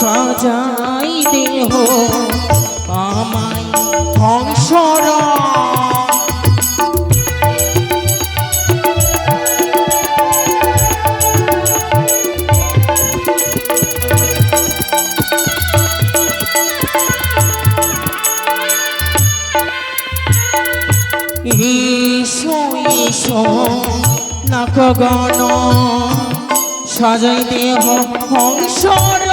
সাজাই দেহ আমায় হংসরা নাকগণ সাজাই দেহ হংসর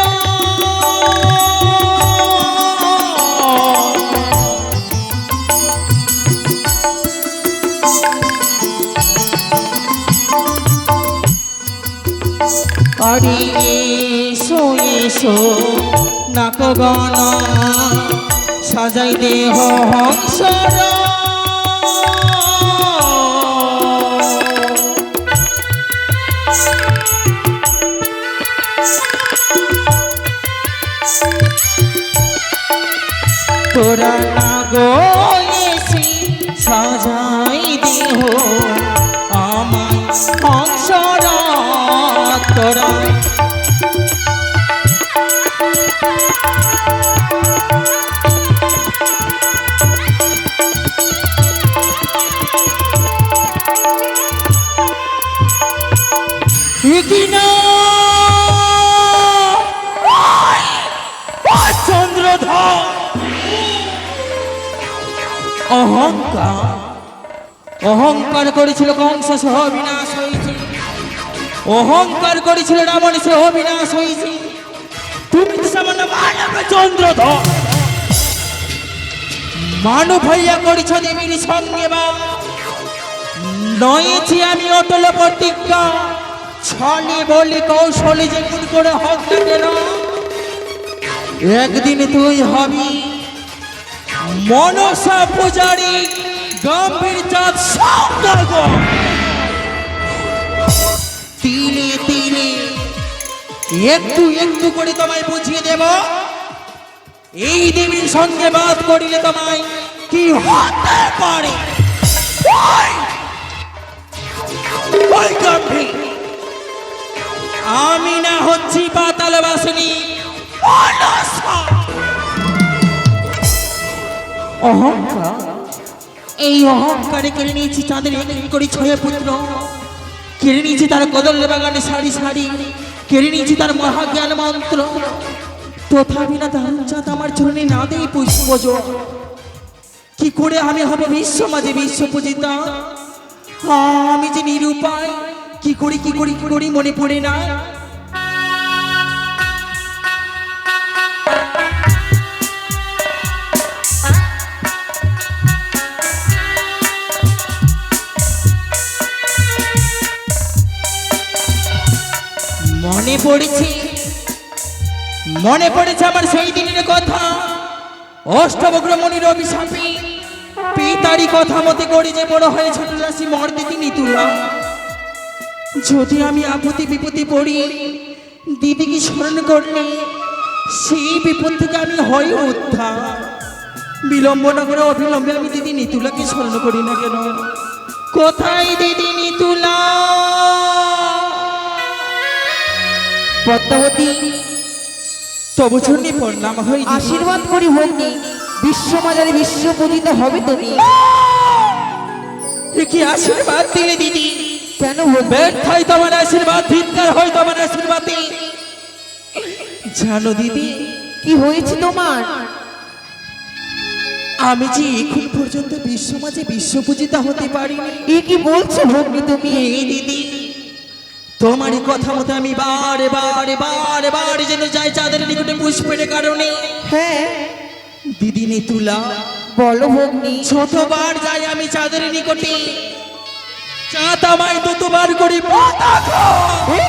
নাকগণ সাজাই দেহ হংসর। তোরা গো এসে কিনা চন্দ্রধর। অহংকার। অহংকার করেছিল কংস সহ বিনাশ হয়েছে। অহংকার করেছিল রাবণ সহ বিনাশ হয়েছে। তুমি তো সামান্য মানব চন্দ্রধর। মানব হইয়া করেছ দেবীর সঙ্গে বা। নয়েছি আমি অটল প্রতিজ্ঞা। ছলে বলে কৌশলে যেমন করে হোক না কেন, একদিন তুই হবি মনসা পূজারি, গম্ভীর চাঁদ সৌন্দর্য তিলে তিলে, একটু একটু করে তোমায় বুঝিয়ে দেব, এই দেবীর সঙ্গে বাদ করিলে তোমায় কি হতে পারে! ওই গম্ভীর আমি না হচ্ছি পাতাল বাসিনী। অহংকার। এই অহংকারে কেড়ে নিয়েছি এক করে ছয় পুত্র। কেড়ে নিয়েছি তার কদল বাগানে সারি সারি। কেড়ে নিয়েছি তার মহাজ্ঞান মন্ত্র। তথাপি না দারুণ চাঁদ আমার চরণে না দেই পুষ্প কি করে আমি হব বিশ্ব মাঝে বিশ্ব পূজিতা আমি যে নিরুপায় কি করি কি করি কি করি মনে পড়ে না? মনে পড়েছে মনে পড়েছে আমার সেই দিনের কথা। অষ্টবগ্র মনির অভিশাপে পিতারি কথা মতে করে যে বড় হয়েছিল রাশি মর্দিতি নিতুলা। যদি আমি আপত্তি বিপত্তি পড়ি দিদিকে স্মরণ করলে সেই বিপদ থেকে আমি হয় উদ্ধার। বিলম্ব না করে অবিলম্বে আমি দিদি নিতুলাকে স্মরণ করি না কেন? কোথায় দিদি নিতুলা? পদ্মাবতী তবু প্রণাম হই দিদি। আশীর্বাদ করি ভগ্নি বিশ্বমাজারে বিশ্ব পূজিত হবে তুমি। কি আশীর্বাদ দিলে দিদি? কেন ভগ্নি ব্যর্থাই তোমার আশীর্বাদ ধিক্কার হয় তোমার আশীর্বাদে। জানো দিদি কি হয়েছে তোমার? আমি যে এখন পর্যন্ত বিশ্ব মাঝে বিশ্ব পূজিতা হতে পারি এ কি বলছো ভগ্নি তুমি? এই দিদি তোমারই কথা মতো আমি বারে বারে বারে বারে যেন যাই চাঁদের নিকটে পুষ্পের কারণে। হ্যাঁ। দিদি নিতুলা বলো ভগ্নি। যতবার যাই আমি চাঁদের নিকটে চাঁদ আমায় ততবার করি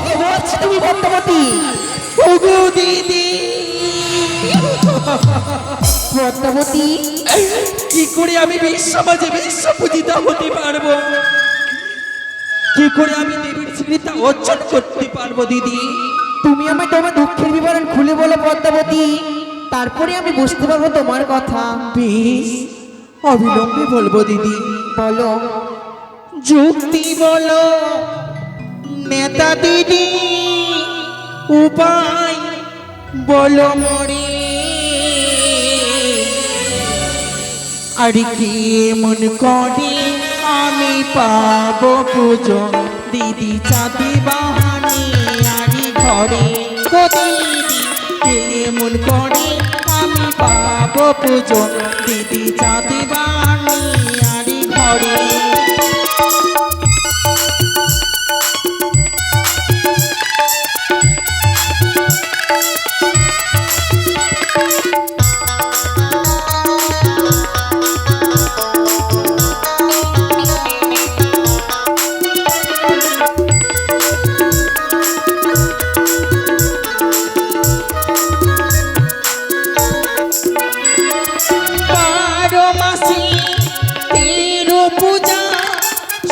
কি বলছো তুমি পদ্মাবতী ওগো দিদি। পদ্মাবতী কি করে আমি বিশ্ব মাঝে বিশ্ব পূজিতা হতে পারব? কি করে আমি দেবীর স্মৃতি অর্জন করতে পারব দিদি? তুমি আমায় তোমার দুঃখের বিবরণ খুলে বলো পদ্মাবতী তারপরে আমি বুঝতে পারব তোমার কথা। বেশ অবিলম্বে বলব দিদি। বলো। যুক্তি বলো, নেতা দিদি, উপায় বলো মরে আর কি মন করে, আমি পাব পুজো দিদি চাঁদি বাহানি। আরি ঘরে গো দিদি কেমন করে, আমি পাব পুজো দিদি চাঁদি বাহানি। আরি ঘরে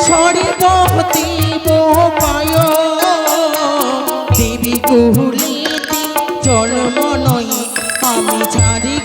সর্বতী পায় দেবী কুহুলিতে জন্ম নয় আমি ছাড়ি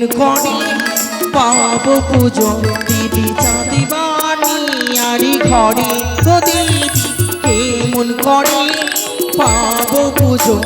কেমন করে পাব পুজো দিদি চাঁদিবানি আরি ঘরে। তো দিদি কেমন করে। পাব পুজো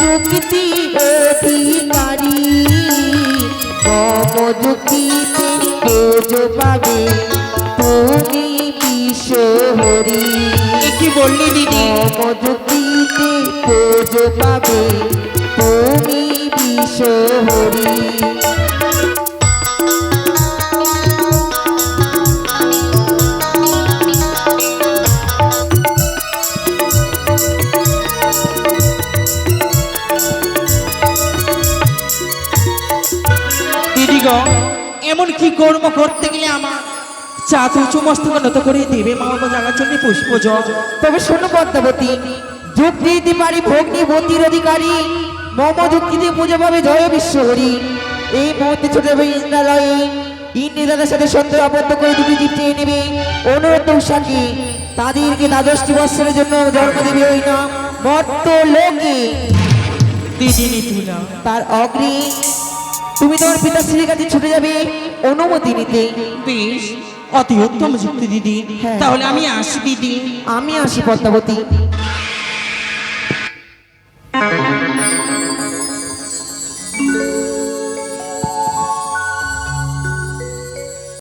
মুক্তি অধিকারী। মম যুক্তিতে তেজ পাবে তুমি বিশ্বহরি। কি বললি দিদি? মম যুক্তিতে তেজ পাবে তুমি বিশ্বহরি। এমন কি কর্ম করতে গেলে আমার? চাঁদ উঁচু মস্তক নত করে দেবে মা বাবা জাগার জন্য পুষ্প তবে শোনো পদ্মাবতী যুক্তি দিতে পারি ভগ্নি বন্দির অধিকারী। মম যুক্তিতে পুজো পাবে জয় বিশ্বহরি। এই মুহূর্তে ছোট যাবে ইন্দ্রালয়ে ইন্দ্রদাদের সাথে সত্য আবদ্ধ করে দুটি জীব চেয়ে নেবে। অনুরোধ উষাকে তাদেরকে দ্বাদশটি বৎসরের জন্য জন্ম দেবে ওই না মর্ত লোকে। তার অগ্নি তুমি তোমার পিতাশ্রীর কাছে ছুটে যাবে অনুমতি নিতে। বেশ অতি উত্তম যুক্তি দিদি। হ্যাঁ। তাহলে আমি আসি দিদি। আমি আসি পদ্মাবতী।